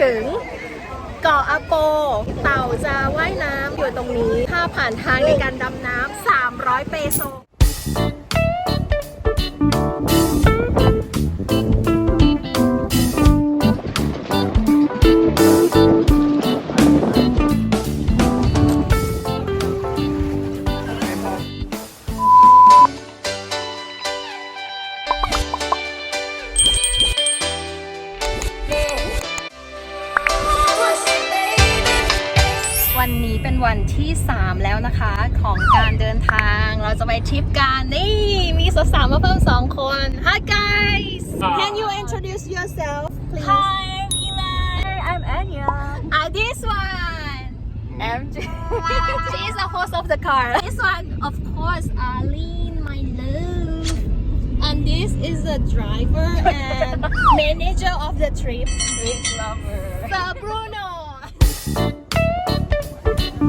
ถึงเกาะอาโป เต่าจะว่ายน้ำอยู่ตรงนี้ ค่าผ่านทางในการดำน้ำ300 เปโซ วันนี้เป็นวันที่ 3 แล้วนะคะของการเดินทางเราจะไปทริปกันนี่มีสาวๆมาเพิ่ม 2 คน Hi guys Can you introduce yourself please Hi, Mila. I'm Anya. uh, This one MJ. She is the host of the car This one of course Arlene my love and this is the driver and manager of the trip Big lover. The Bruno ม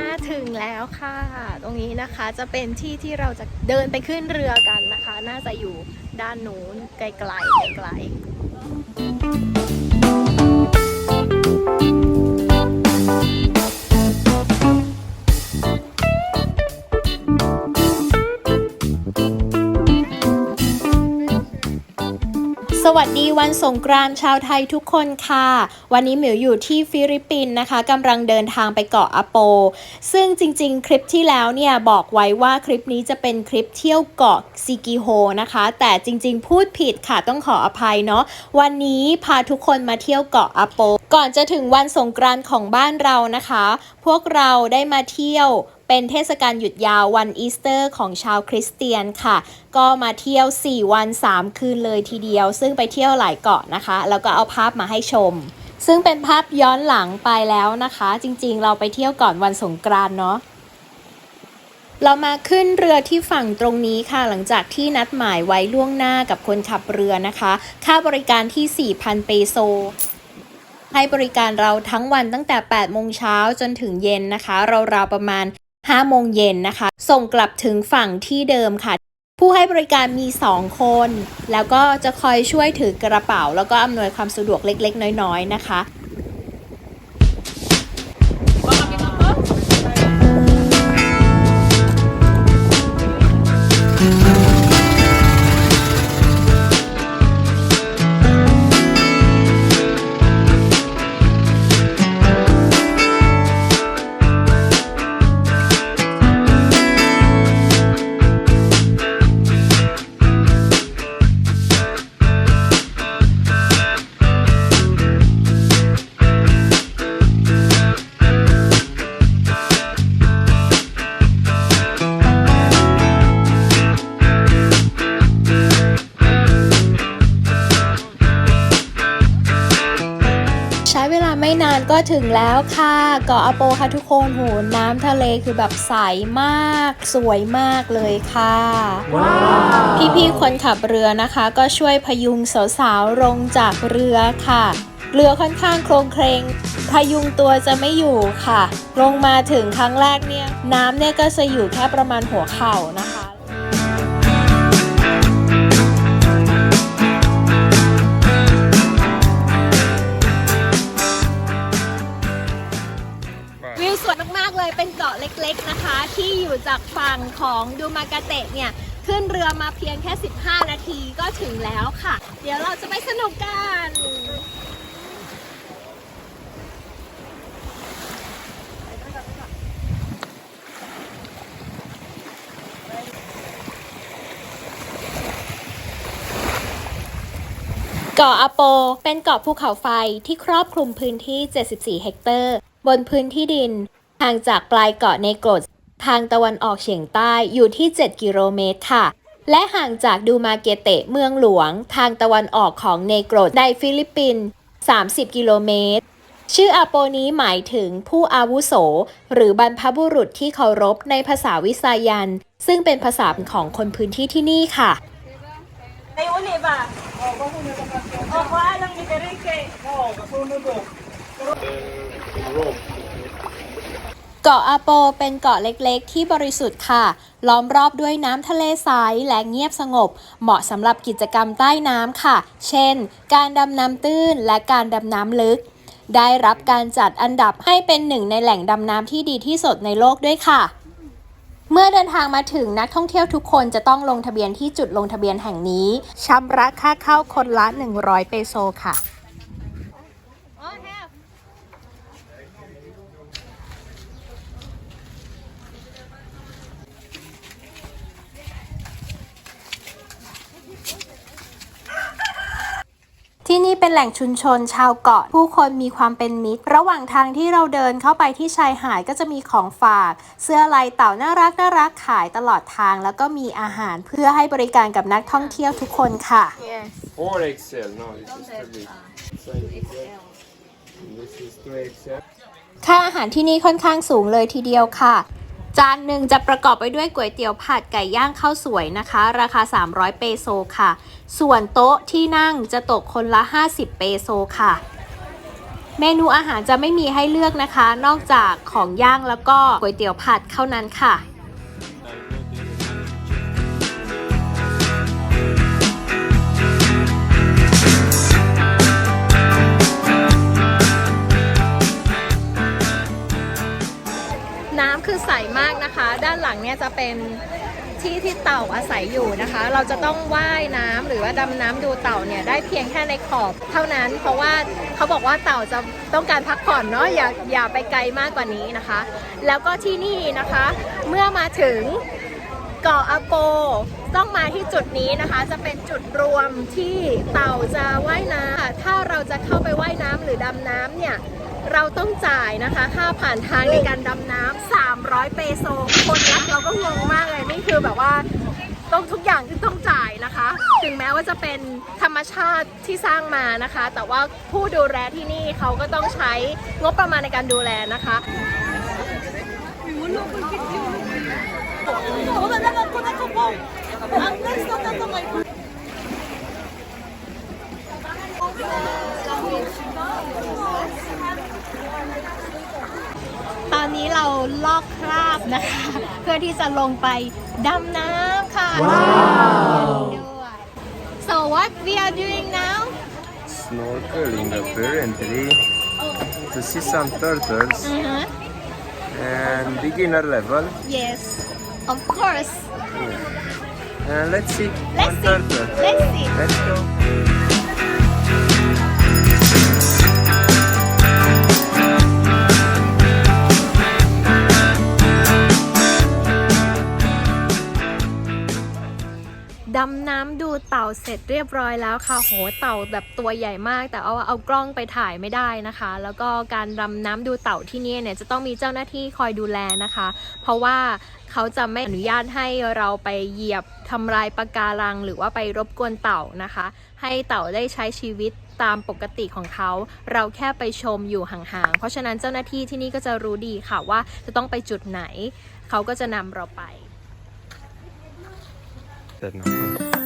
าถึงแล้วค่ะ ตรงนี้นะคะจะเป็นที่ที่เราจะเดินไปขึ้นเรือกันนะคะ น่าจะอยู่ด้านนู้นไกลๆไกลๆ วันสงกรานต์ชาวไทยทุกคนค่ะ วันนี้หมิวอยู่ที่ฟิลิปปินส์นะคะกำลังเดินทางไปเกาะอาโป ซึ่งจริงๆ คลิปที่แล้วเนี่ยบอกไว้ว่าคลิปนี้จะเป็นคลิปเที่ยวเกาะซิกิโฮนะคะ แต่จริงๆ พูดผิดค่ะต้องขออภัยเนาะวันนี้พาทุกคนมาเที่ยวเกาะอาโป ก่อนจะถึงวันสงกรานต์ของบ้านเรานะคะ พวกเราได้มาเที่ยว เป็นเทศกาลหยุดยาววันอีสเตอร์ของชาวคริสเตียนค่ะ ก็มาเที่ยว 4 วัน 3 คืนเลยทีเดียว ซึ่งไปเที่ยวหลายเกาะนะคะ แล้วก็เอาภาพมาให้ชม ซึ่งเป็นภาพย้อนหลังไปแล้วนะคะ จริงๆ เราไปเที่ยวก่อนวันสงกรานเนาะเรามาขึ้นเรือที่ฝั่งตรงนี้ค่ะ หลังจากที่นัดหมายไว้ล่วงหน้ากับคนขับเรือนะคะ ค่าบริการที่ 4,000 เปโซ ให้บริการเราทั้งวันตั้งแต่ 8 โมงเช้าจนถึงเย็นนะคะ เราราวประมาณ 5 โมงเย็นนะคะ ส่งกลับถึงฝั่งที่เดิมค่ะ ผู้ให้บริการมี 2 คน แล้วก็จะคอยช่วยถือกระเป๋า แล้วก็อำนวยความสะดวกเล็ก ๆ น้อย ๆ นะคะ ก็ถึงแล้วค่ะเกาะอาโปค่ะทุกคนโหน้ำทะเลคือแบบใสมาก สวยมากเลยค่ะ พี่ๆคนขับเรือนะคะ ก็ช่วยพยุงสาวๆลงจากเรือค่ะเรือค่อนข้างโครงเครงพยุงตัวจะไม่อยู่ค่ะ ลงมาถึงครั้งแรกเนี่ย น้ำเนี่ยก็จะอยู่แค่ประมาณหัวเข่านะคะ ที่อยู่จากฝั่งของดูมากาเตะเนี่ยขึ้นเรือมาเพียงแค่ 15 นาทีก็ถึงแล้วค่ะ เดี๋ยวเราจะไปสนุกกันเกาะอาโป เป็นเกาะภูเขาไฟที่ครอบคลุมพื้นที่ 74 เฮกเตอร์ บนพื้นที่ดิน ห่างจากปลายเกาะเนโกรด ทางตะวันออกเฉียงใต้อยู่ที่ 7 กิโลเมตรค่ะ และห่างจากดูมาเกเตะเมืองหลวง ทางตะวันออกของเนโกรดในฟิลิปปินส์30 กิโลเมตร ชื่ออาโปนี้หมายถึงผู้อาวุโส หรือบรรพบุรุษที่เคารพในภาษาวิสายัน ซึ่งเป็นภาษาของคนพื้นที่ที่นี่ค่ะ Ay, เกาะอาโปเป็นเกาะเล็กๆ ที่บริสุทธิ์ค่ะ ล้อมรอบด้วยน้ำทะเลใสและเงียบสงบ เหมาะสำหรับกิจกรรมใต้น้ำค่ะ เช่น การดำน้ำตื้นและการดำน้ำลึก ได้รับการจัดอันดับให้เป็นหนึ่งในแหล่งดำน้ำที่ดีที่สุดในโลกด้วยค่ะ เมื่อเดินทางมาถึงนักท่องเที่ยวทุกคนจะต้องลงทะเบียนที่จุดลงทะเบียนแห่งนี้ชำระค่าเข้าคนละ 100 เปโซค่ะ ที่นี่เป็นแหล่งชุมชนชาวเกาะ ผู้คนมีความเป็นมิตร ระหว่างทางที่เราเดินเข้าไปที่ชายหาดก็จะมีของฝาก เสื้อลายเต่าน่ารักน่ารักขายตลอดทาง แล้วก็มีอาหารเพื่อให้บริการกับนักท่องเที่ยวทุกคนค่ะ Yes. Or XL, no, this is too big. Size is that. This is 2XL. ค่าอาหารที่นี่ค่อนข้างสูงเลยทีเดียวค่ะ จานหนึ่งจะประกอบไปด้วยก๋วยเตี๋ยวผัดไก่ย่างข้าวสวยนะคะ ราคา 300 เปโซค่ะ ส่วนโต๊ะที่นั่งจะตกคนละ 50 เปโซค่ะ เมนูอาหารจะไม่มีให้เลือกนะคะ นอกจากของย่างแล้วก็ก๋วยเตี๋ยวผัดเท่านั้นค่ะน้ำคือใสมากนะคะ ด้านหลังเนี่ยจะเป็น ที่ที่เต่าอาศัยอยู่นะคะ เราจะต้องว่ายน้ำหรือว่าดำน้ำดูเต่าเนี่ยได้เพียงแค่ในขอบเท่านั้น เพราะว่าเขาบอกว่าเต่าจะต้องการพักผ่อนเนาะอย่าอย่าไปไกลมากกว่านี้นะคะ แล้วก็ที่นี่นะคะ เมื่อมาถึงเกาะอาโปต้องมาที่จุดนี้นะคะจะเป็นจุดรวมที่เต่าจะว่ายน้ำถ้าเราจะเข้าไปว่ายน้ำหรือดำน้ำเนี่ย เราต้องจ่ายนะคะ ค่าผ่านทางในการดำน้ำ300 เปโซ คนรักเราก็งงมากเลย นี่คือแบบว่าต้องทุกอย่างที่ต้องจ่ายนะคะ ถึงแม้ว่าจะเป็นธรรมชาติที่สร้างมานะคะ แต่ว่าผู้ดูแลที่นี่เขาก็ต้องใช้งบประมาณในการดูแลนะคะตอน นี้เราลอกคราบนะคะ เพื่อที่จะลงไปดำน้ำค่ะว้าวด้วย so what we are doing now Snorkeling apparently to see some turtles uh-huh. and beginner level. yes of course And let's see let's one see turtle. let's see Let's go. เสร็จเรียบร้อยแล้วค่ะ โหเต่าแบบตัวใหญ่มาก แต่เอาเอากล้องไปถ่ายไม่ได้นะคะ แล้วก็การดำน้ำดูเต่าที่นี่เนี่ยจะต้องมีเจ้าหน้าที่คอยดูแลนะคะ เพราะว่าเขาจะไม่อนุญาตให้เราไปเหยียบทำลายปะการัง หรือว่าไปรบกวนเต่านะคะ ให้เต่าได้ใช้ชีวิตตามปกติของเขา เราแค่ไปชมอยู่ห่างๆ เพราะฉะนั้นเจ้าหน้าที่ที่นี่ก็จะรู้ดีค่ะว่าจะต้องไปจุดไหน เขาก็จะนำเราไป That no.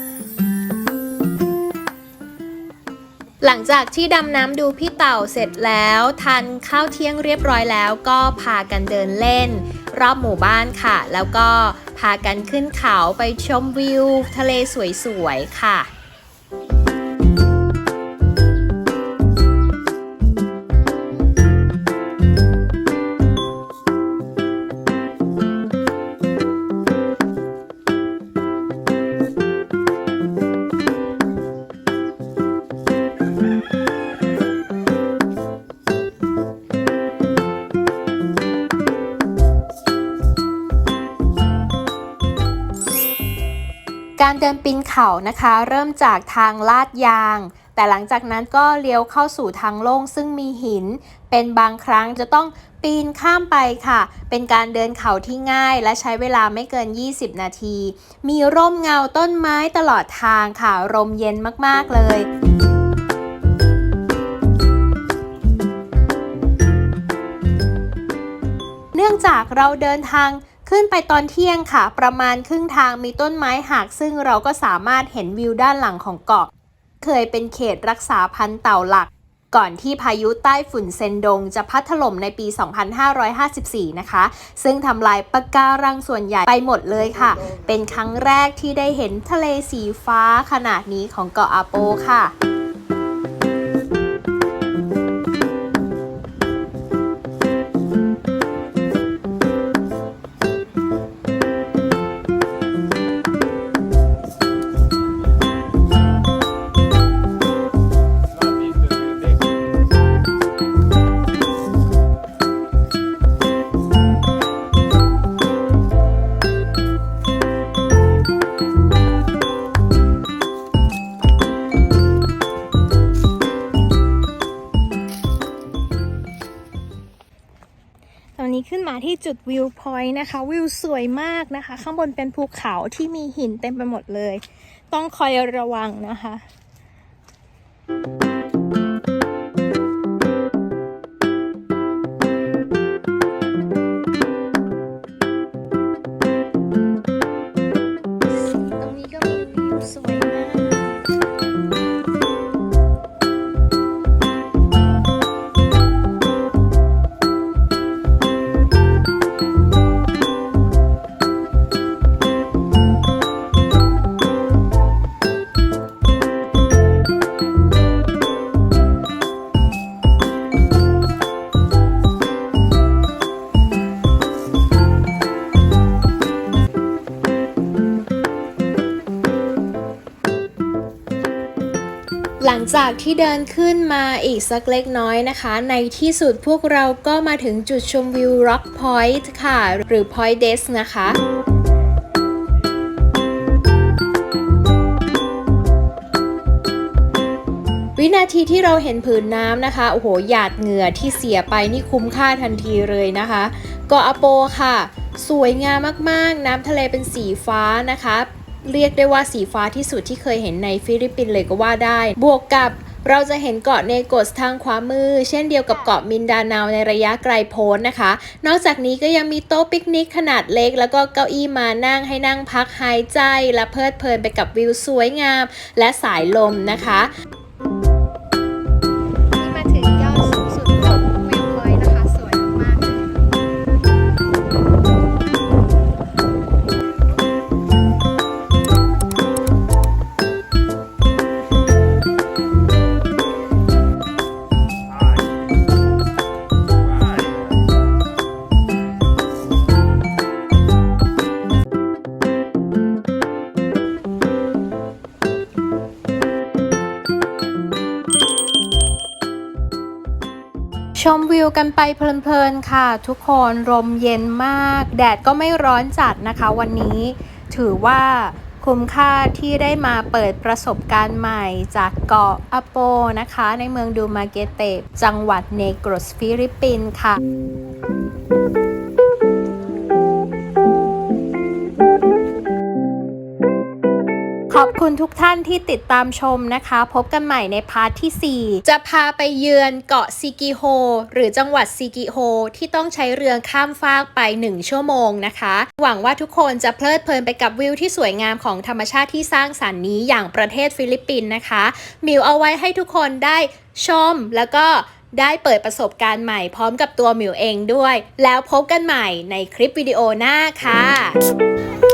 หลังจากที่ดำน้ำดูพี่เต่าเสร็จแล้วทานข้าวเที่ยงเรียบร้อยแล้วก็พากันเดินเล่น รอบหมู่บ้านค่ะ แล้วก็พากันขึ้นเขาไปชมวิว ทะเลสวยๆค่ะ การเดินปีนเขานะคะ เริ่มจากทางลาดยาง แต่หลังจากนั้นก็เลี้ยวเข้าสู่ทางโล่งซึ่งมีหิน เป็นบางครั้งจะต้องปีนข้ามไปค่ะ เป็นการเดินเขาที่ง่ายและใช้เวลาไม่เกิน 20 นาที มีร่มเงาต้นไม้ตลอดทางค่ะลมเย็นมากๆเลยเนื่องจากเราเดินทาง ขึ้นไปตอนเที่ยงค่ะ ประมาณครึ่งทางมีต้นไม้หัก ซึ่งเราก็สามารถเห็นวิวด้านหลังของเกาะ เคยเป็นเขตรักษาพันธุ์เต่าหลัก ก่อนที่พายุใต้ฝุ่นเซนดง จะพัดถล่มในปี 2554 นะคะ ซึ่งทำลายปะการังส่วนใหญ่ไปหมดเลยค่ะ เป็นครั้งแรกที่ได้เห็นทะเลสีฟ้าขนาดนี้ของเกาะอาโปค่ะ ขึ้นมาที่จุดวิวพอยต์นะคะ วิวสวยมากนะคะ ข้างบนเป็นภูเขาที่มีหินเต็มไปหมดเลย ต้องคอยระวังนะคะ ลังจากที่เดินขึ้นมาอีกสักเล็กน้อยนะคะ ในที่สุดพวกเราก็มาถึงจุดชมวิว Rock Point ค่ะ หรือ Point Desk นะคะวินาทีที่เราเห็นผืนน้ำนะคะ โอ้โห หยาดเหงื่อที่เสียไปนี่คุ้มค่าทันทีเลยนะคะเกาะอโปค่ะ สวยงามมากๆ น้ำทะเลเป็นสีฟ้านะคะ เรียกได้ว่าสีฟ้าที่สุดที่เคยเห็นในฟิลิปปินส์เลยก็ว่าได้ บวกกับเราจะเห็นเกาะเนโกสทางขวามือ เช่นเดียวกับเกาะมินดาเนาวในระยะไกลโพ้นนะคะ นอกจากนี้ก็ยังมีโต๊ะปิกนิกขนาดเล็ก แล้วก็เก้าอี้มานั่งให้นั่งพักหายใจ และเพลิดเพลินไปกับวิวสวยงาม และสายลมนะคะ ชมวิวกันไปเพลินๆค่ะ ทุกคนลมเย็นมาก แดดก็ไม่ร้อนจัดนะคะวันนี้ถือว่าคุ้มค่าที่ได้มาเปิดประสบการณ์ใหม่จากเกาะอโปนะคะ ในเมืองดูมาเกเตจังหวัดเนโกรสฟิลิปปินส์ค่ะ อบคุณทุกท่านที่ติดตามชมนะคะ พบกันใหม่ในพาร์ทที่ 4 จะพาไปเยือนเกาะซิกิโฮหรือจังหวัดซิกิโฮที่ต้องใช้เรือข้ามฟากไป 1 ชั่วโมงนะคะ หวังว่าทุกคนจะเพลิดเพลินไปกับวิวที่สวยงามของธรรมชาติที่สร้างสรรค์นี้อย่างประเทศฟิลิปปินส์นะคะมิวเอาไว้ให้ทุกคนได้ชมแล้วก็ได้เปิดประสบการณ์ใหม่พร้อมกับตัวมิวเองด้วย แล้วพบกันใหม่ในคลิปวิดีโอหน้าค่ะ